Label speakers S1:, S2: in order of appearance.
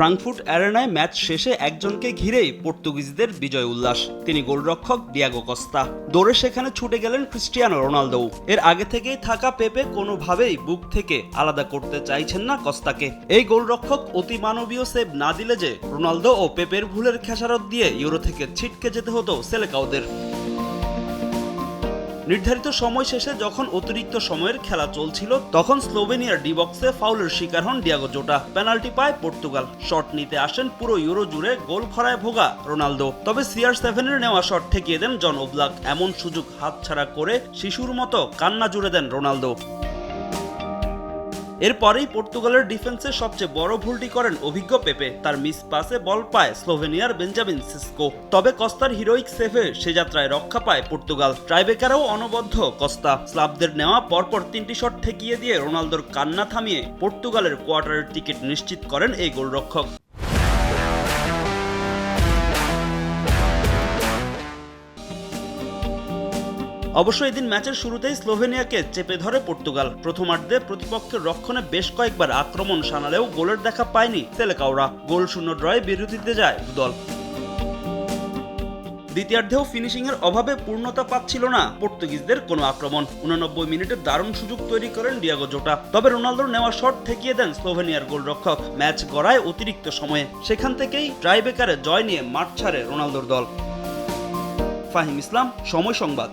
S1: Frankfurt অ্যারেনায় match শেষে একজনকে ঘিরেই পর্তুগিজদের বিজয় উল্লাস। তিনি গোলরক্ষক ডিয়াগো কস্তা। দৌড়ে সেখানে ছুটে গেলেন ক্রিস্টিয়ানো রোনালদো এর আগে থেকেই থাকা পেপে কোনোভাবেই বুক থেকে আলাদা করতে চাইছেন না কস্তাকে। এই গোলরক্ষক অতি মানবীয় সেভ না দিলে যে রোনালদো ও পেপের ভুলের খেসারত দিয়ে ইউরো থেকে ছিটকে যেতে হতো সেলেকাওদের। নির্ধারিত সময় শেষে যখন অতিরিক্ত সময়ের খেলা চলছিল, তখন স্লোভেনিয়ার ডিবক্সে ফাউলের শিকার হন ডিয়াগো জোটা। পেনাল্টি পায় পর্তুগাল। শট নিতে আসেন পুরো ইউরো জুড়ে গোল খরায় ভোগা রোনালদো। তবে সিআর সেভেনের নেওয়া শট ঠেকিয়ে দেন জন ওব্লাক। এমন সুযোগ হাতছাড়া করে শিশুর মতো কান্না জুড়ে দেন রোনালদো। এরপরেই পর্তুগালের ডিফেন্সে সবচেয়ে বড় ভুলটি করেন অভিজ্ঞ পেপে। তার মিস পাসে বল পায় স্লোভেনিয়ার বেঞ্জামিন সিসকো। তবে কস্তার হিরোইক সেভে সে যাত্রায় রক্ষা পায় পর্তুগাল। ট্রাইবেকারও অনবদ্ধ কস্তা। স্লাবদের নেওয়া পরপর তিনটি শট ঠেকিয়ে দিয়ে রোনালদোর কান্না থামিয়ে পর্তুগালের কোয়ার্টারের টিকিট নিশ্চিত করেন এই গোলরক্ষক। অবশ্য এদিন ম্যাচের শুরুতেই স্লোভেনিয়াকে চেপে ধরে পর্তুগাল। প্রথমার্ধে প্রতিপক্ষের রক্ষণে বেশ কয়েকবার আক্রমণ সানালেও গোলের দেখা পায়নি তেলেকাওরা। গোল শূন্য ড্রয়ে বিরতিতে যায় দল দ্বিতীয়ার্ধেও ফিনিশিং এর অভাবে পূর্ণতা পাচ্ছিল না পর্তুগিজদের কোনো আক্রমণ। উননব্বই মিনিটে দারুণ সুযোগ তৈরি করেন ডিয়াগো জোটা। তবে রোনালদোর নেওয়া শট ঠেকিয়ে দেন স্লোভেনিয়ার গোলরক্ষক। ম্যাচ গড়ায় অতিরিক্ত সময়ে। সেখান থেকেই ট্রাইবেকারে জয় নিয়ে মাঠ ছাড়ে রোনালদোর দল। ফাহিম ইসলাম, সময় সংবাদ।